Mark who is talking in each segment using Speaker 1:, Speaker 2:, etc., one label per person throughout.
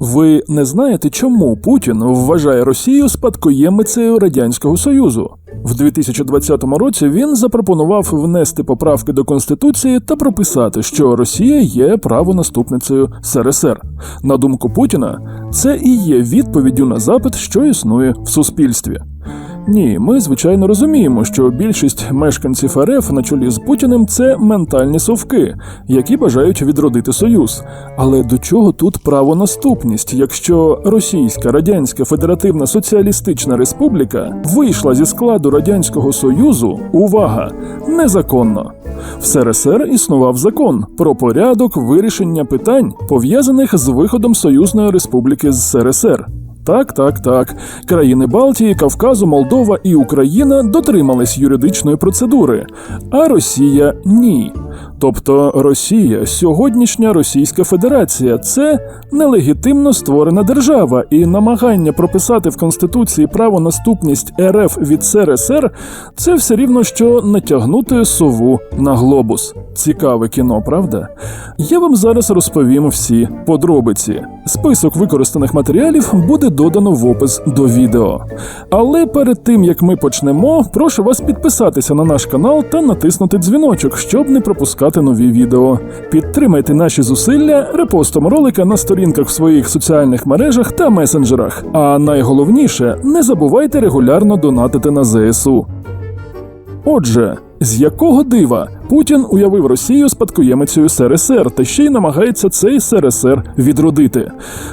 Speaker 1: Ви не знаєте, чому Путін вважає Росію спадкоємицею Радянського Союзу? В 2020 році він запропонував внести поправки до конституції та прописати, що Росія є правонаступницею СРСР. На думку Путіна, це і є відповіддю на запит, що існує в суспільстві. Ні, ми звичайно розуміємо, що більшість мешканців РФ на чолі з Путіним це ментальні совки, які бажають відродити союз. Але до чого тут правонаступність, якщо Російська Радянська Федеративна Соціалістична Республіка вийшла зі складу Радянського Союзу, увага, незаконно. В СРСР існував закон про порядок вирішення питань, пов'язаних з виходом Союзної Республіки з СРСР. Так, так, так. Країни Балтії, Кавказу, Молдова і Україна дотримались юридичної процедури, а Росія ні. Тобто Росія, сьогоднішня Російська Федерація, це нелегітимно створена держава, і намагання прописати в Конституції правонаступність РФ від СРСР це все рівно що натягнути сову на глобус. Цікаве кіно, правда? Я вам зараз розповім всі подробиці. Список використаних матеріалів буде додано в опис до відео. Але перед тим як ми почнемо, прошу вас підписатися на наш канал та натиснути дзвіночок, щоб не пропускати нові відео. Підтримайте наші зусилля репостом ролика на сторінках в своїх соціальних мережах та месенджерах. А найголовніше, не забувайте регулярно донатити на ЗСУ. Отже, з якого дива Путін уявив Росію спадкоємицею СРСР та ще й намагається цей СРСР відродити?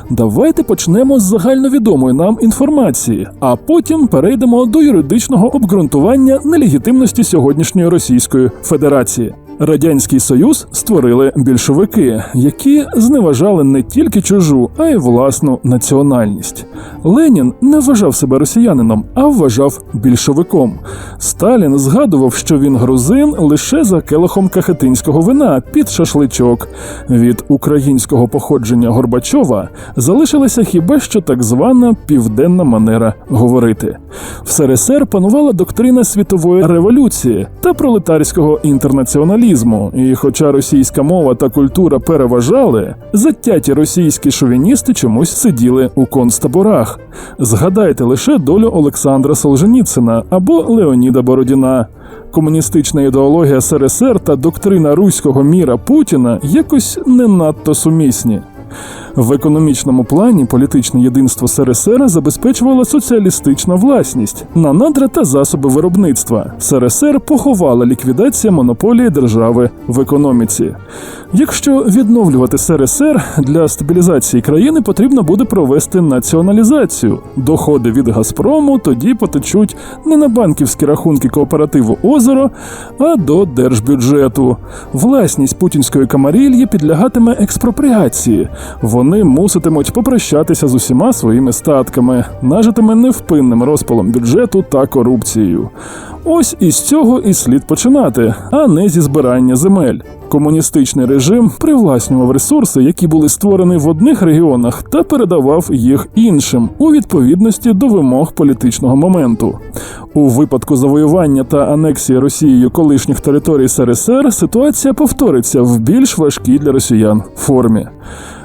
Speaker 1: Давайте почнемо з загальновідомої нам інформації, а потім перейдемо до юридичного обґрунтування нелегітимності сьогоднішньої Російської Федерації. Радянський Союз створили більшовики, які зневажали не тільки чужу, а й власну національність. Ленін не вважав себе росіянином, а вважав більшовиком. Сталін згадував, що він грузин лише за келихом кахетинського вина під шашличок. Від українського походження Горбачова залишилася хіба що так звана південна манера говорити. В СРСР панувала доктрина світової революції та пролетарського інтернаціоналізму. І хоча російська мова та культура переважали, затяті російські шовіністи чомусь сиділи у концтаборах. Згадайте лише долю Олександра Солженіцина або Леоніда Бородіна. Комуністична ідеологія СРСР та доктрина руського міра Путіна якось не надто сумісні. В економічному плані політичне єдинство СРСР забезпечувала соціалістична власність на надра та засоби виробництва. СРСР поховала ліквідація монополії держави в економіці. Якщо відновлювати СРСР для стабілізації країни, потрібно буде провести націоналізацію. Доходи від Газпрому тоді потечуть не на банківські рахунки кооперативу Озеро, а до держбюджету. Власність путінської камарільї підлягатиме експропріації. Вони муситимуть попрощатися з усіма своїми статками, нажитиме невпинним розпалом бюджету та корупцією. Ось із цього і слід починати, а не зі збирання земель. Комуністичний режим привласнював ресурси, які були створені в одних регіонах, та передавав їх іншим у відповідності до вимог політичного моменту. У випадку завоювання та анексії Росією колишніх територій СРСР ситуація повториться в більш важкій для росіян формі.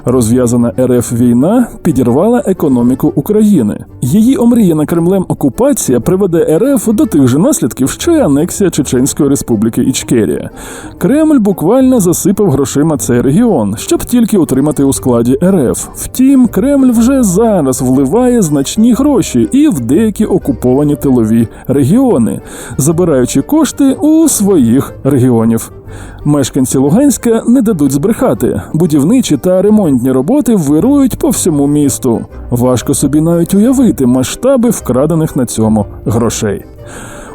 Speaker 1: Розв'язана РФ війна підірвала економіку України. Її омріяна Кремлем окупація приведе РФ до тих же наслідків, що й анексія Чеченської республіки Ічкерія. Кремль буквально засипав грошима цей регіон, щоб тільки утримати у складі РФ. Втім, Кремль вже зараз вливає значні гроші і в деякі окуповані тилові регіони, забираючи кошти у своїх регіонів. Мешканці Луганська не дадуть збрехати. Будівничі та ремонтні роботи вирують по всьому місту. Важко собі навіть уявити масштаби вкрадених на цьому грошей.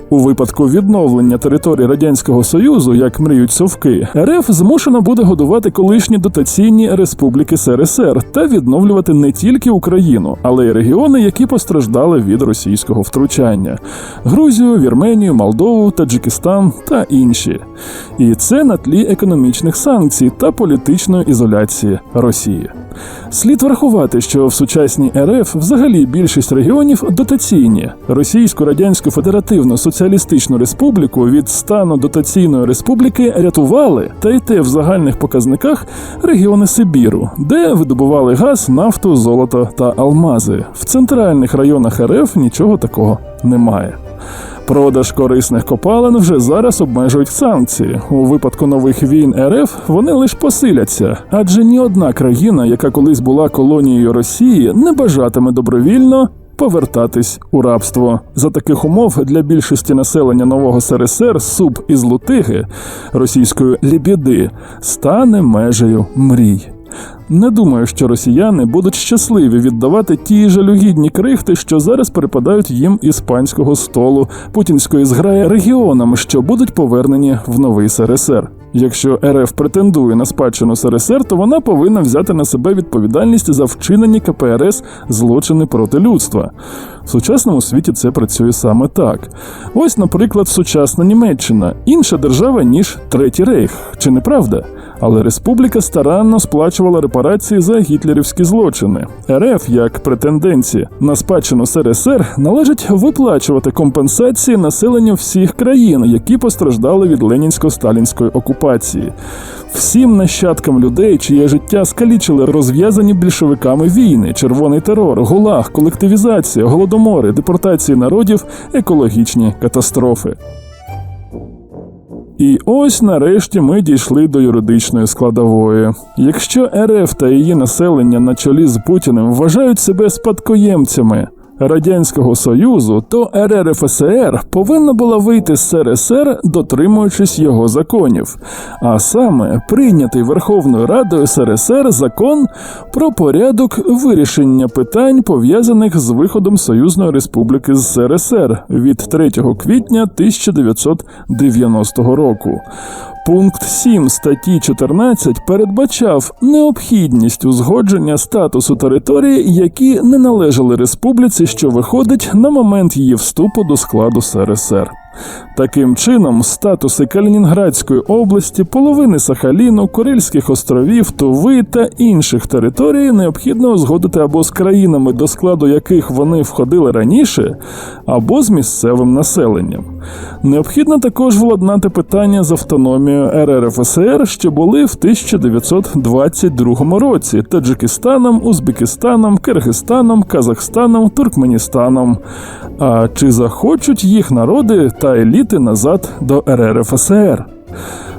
Speaker 1: У випадку відновлення території радянського союзу, як мріють совки, РФ змушена буде годувати колишні дотаційні республіки СРСР та відновлювати не тільки Україну, але й регіони, які постраждали від російського втручання: Грузію, Вірменію, Молдову, Таджикистан та інші. І це на тлі економічних санкцій та політичної ізоляції Росії. Слід врахувати, що в сучасній РФ взагалі більшість регіонів дотаційні. Російську радянську федеративну соціалістичну республіку від стану дотаційної республіки рятували, та й те в загальних показниках регіони Сибіру, де видобували газ, нафту, золото та алмази. В центральних районах РФ нічого такого немає. Продаж корисних копалин вже зараз обмежують санкції. У випадку нових війн РФ вони лише посиляться, адже ні одна країна, яка колись була колонією Росії, не бажатиме добровільно. Повертатись у рабство за таких умов для більшості населення нового СРСР суп із Лутиги російської лібіди стане межею мрій. Не думаю, що росіяни будуть щасливі віддавати ті жалюгідні крихти, що зараз перепадають їм із панського столу путінської зграї регіонам, що будуть повернені в новий СРСР. Якщо РФ претендує на спадщину СРСР, то вона повинна взяти на себе відповідальність за вчинені КПРС злочини проти людства. В сучасному світі це працює саме так. Ось, наприклад, сучасна Німеччина інша держава ніж Третій Рейх, чи не правда? Але республіка старанно сплачувала репарації за гітлерівські злочини. РФ, як претенденції на спадщину СРСР, належить виплачувати компенсації населенню всіх країн, які постраждали від ленінсько-сталінської окупації. Всім нащадкам людей, чиє життя скалічили розв'язані більшовиками війни, червоний терор, гулаг, колективізація, голодомори, депортації народів, екологічні катастрофи. І ось нарешті ми дійшли до юридичної складової. Якщо РФ та її населення на чолі з Путіним вважають себе спадкоємцями Радянського Союзу, то РРФСР повинна була вийти з СРСР, дотримуючись його законів, а саме прийнятий Верховною Радою СРСР закон про порядок вирішення питань, пов'язаних з виходом Союзної Республіки з СРСР від 3 квітня 1990 року. Пункт 7 статті 14 передбачав необхідність узгодження статусу території, які не належали республіці, що виходить на момент її вступу до складу СРСР. Таким чином, статуси Калінінградської області, половини Сахаліну, Курильських островів, Туви та інших територій необхідно узгодити або з країнами, до складу яких вони входили раніше, або з місцевим населенням. Необхідно також владнати питання з автономією РРФСР, що були в 1922 році Таджикистаном, Узбекистаном, Киргизстаном, Казахстаном, Туркменістаном. А чи захочуть їх народи та еліти назад до РРФСР?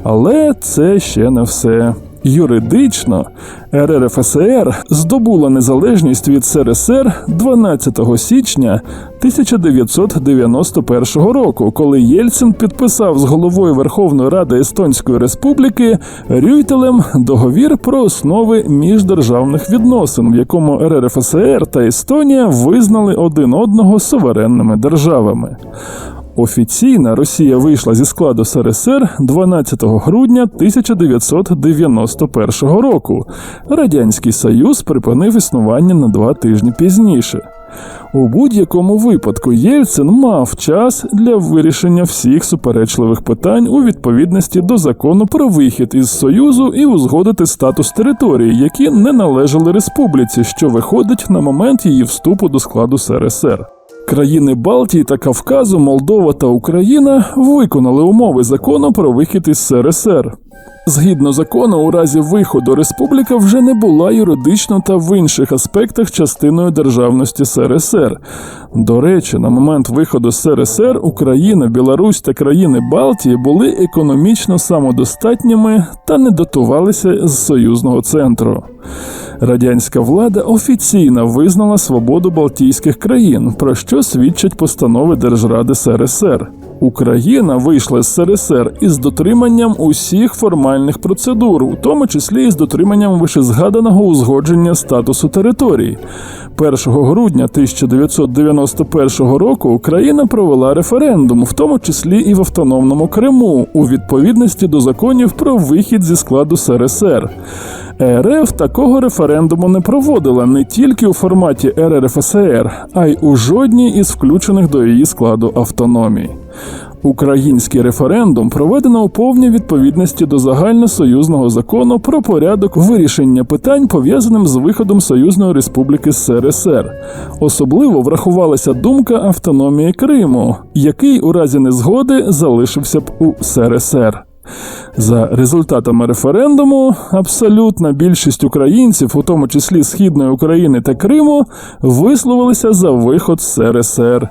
Speaker 1: Але це ще не все. Юридично РРФСР здобула незалежність від СРСР 12 січня 1991 року, коли Єльцин підписав з головою Верховної Ради Естонської Республіки Рюйтелем договір про основи міждержавних відносин, в якому РРФСР та Естонія визнали один одного суверенними державами. Офіційно Росія вийшла зі складу СРСР 12 грудня 1991 року. Радянський Союз припинив існування на два тижні пізніше. У будь-якому випадку Єльцин мав час для вирішення всіх суперечливих питань у відповідності до закону про вихід із Союзу і узгодити статус території, які не належали республіці, що виходить на момент її вступу до складу СРСР. Країни Балтії та Кавказу, Молдова та Україна виконали умови закону про вихід із СРСР. Згідно закону, у разі виходу республіка вже не була юридично та в інших аспектах частиною державності СРСР. До речі, на момент виходу СРСР Україна, Білорусь та країни Балтії були економічно самодостатніми та не дотувалися з союзного центру. Радянська влада офіційно визнала свободу Балтійських країн, про що свідчать постанови Держради СРСР. Україна вийшла з СРСР із дотриманням усіх формальних процедур, у тому числі із дотриманням вишезгаданого узгодження статусу територій. 1 грудня 1991 року Україна провела референдум, в тому числі і в автономному Криму, у відповідності до законів про вихід зі складу СРСР. РФ такого референдуму не проводила не тільки у форматі РРФСР, а й у жодній із включених до її складу автономій. Український референдум проведено у повній відповідності до загальносоюзного закону про порядок вирішення питань, пов'язаним з виходом Союзної Республіки СРСР. Особливо врахувалася думка автономії Криму, який у разі незгоди залишився б у СРСР. За результатами референдуму, абсолютна більшість українців, у тому числі Східної України та Криму, висловилися за виход з СРСР.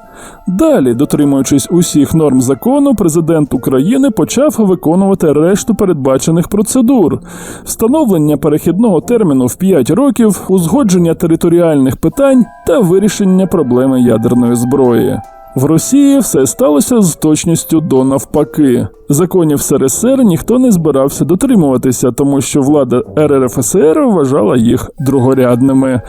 Speaker 1: Далі, дотримуючись усіх норм закону, президент України почав виконувати решту передбачених процедур: встановлення перехідного терміну в 5 років, узгодження територіальних питань та вирішення проблеми ядерної зброї. В Росії все сталося з точністю до навпаки. Законів СРСР ніхто не збирався дотримуватися, тому що влада РРФСР вважала їх другорядними.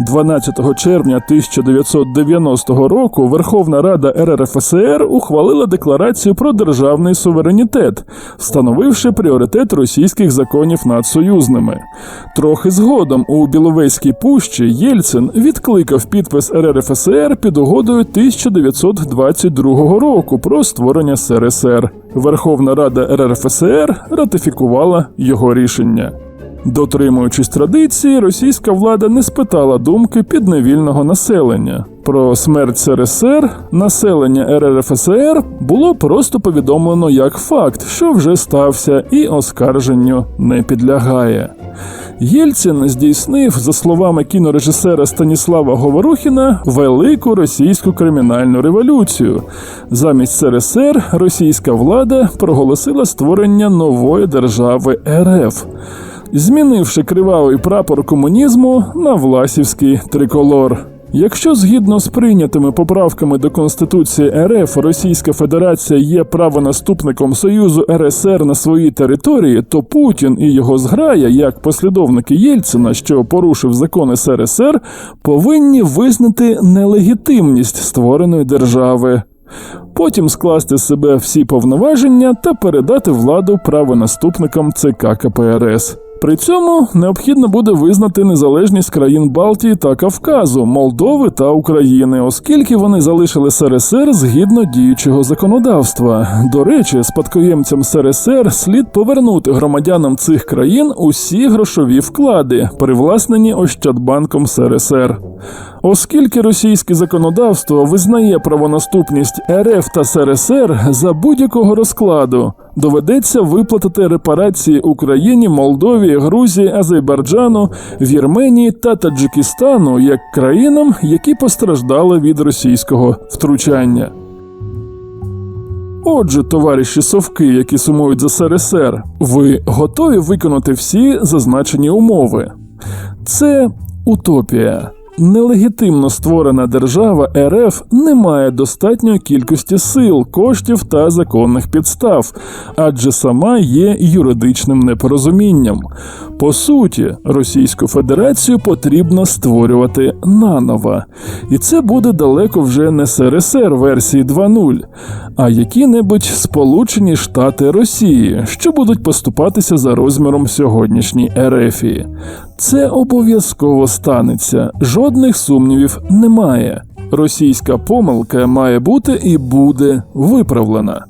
Speaker 1: 12 червня 1990 року Верховна Рада РРФСР ухвалила декларацію про державний суверенітет, встановивши пріоритет російських законів над союзними. Трохи згодом у Біловезькій пущі Єльцин відкликав підпис РРФСР під угодою 1922 року про створення СРСР. Верховна Рада РРФСР ратифікувала його рішення. Дотримуючись традиції, російська влада не спитала думки підневільного населення. Про смерть СРСР населення РРФСР було просто повідомлено як факт, що вже стався, і оскарженню не підлягає. Єльцин здійснив, за словами кінорежисера Станіслава Говорухіна, велику російську кримінальну революцію. Замість СРСР російська влада проголосила створення нової держави РФ змінивши кривавий прапор комунізму на власівський триколор. Якщо згідно з прийнятими поправками до Конституції РФ Російська Федерація є правонаступником Союзу РСР на своїй території, то Путін і його зграя, як послідовники Єльцина, що порушив закони СРСР, повинні визнати нелегітимність створеної держави. Потім скласти з себе всі повноваження та передати владу правонаступникам ЦК КПРС. При цьому необхідно буде визнати незалежність країн Балтії та Кавказу, Молдови та України, оскільки вони залишили СРСР згідно діючого законодавства. До речі, спадкоємцям СРСР слід повернути громадянам цих країн усі грошові вклади, привласнені Ощадбанком СРСР. Оскільки російське законодавство визнає правонаступність РФ та СРСР за будь-якого розкладу, доведеться виплатити репарації Україні, Молдові, Грузії, Азербайджану, Вірменії та Таджикистану як країнам, які постраждали від російського втручання. Отже, товариші совки, які сумують за СРСР, ви готові виконати всі зазначені умови? Це утопія. Нелегітимно створена держава РФ не має достатньої кількості сил, коштів та законних підстав, адже сама є юридичним непорозумінням. По суті, Російську Федерацію потрібно створювати наново, і це буде далеко вже не СРСР версії 2.0, а які-небудь Сполучені Штати Росії, що будуть поступатися за розміром сьогоднішній Ерефії. Це обов'язково станеться, жодних сумнівів немає. Російська помилка має бути і буде виправлена.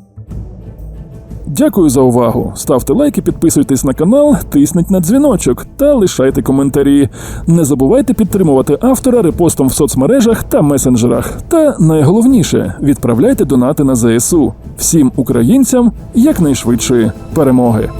Speaker 1: Дякую за увагу. Ставте лайки, підписуйтесь на канал, тисніть на дзвіночок та лишайте коментарі. Не забувайте підтримувати автора репостом в соцмережах та месенджерах. Та найголовніше відправляйте донати на ЗСУ всім українцям якнайшвидшої перемоги.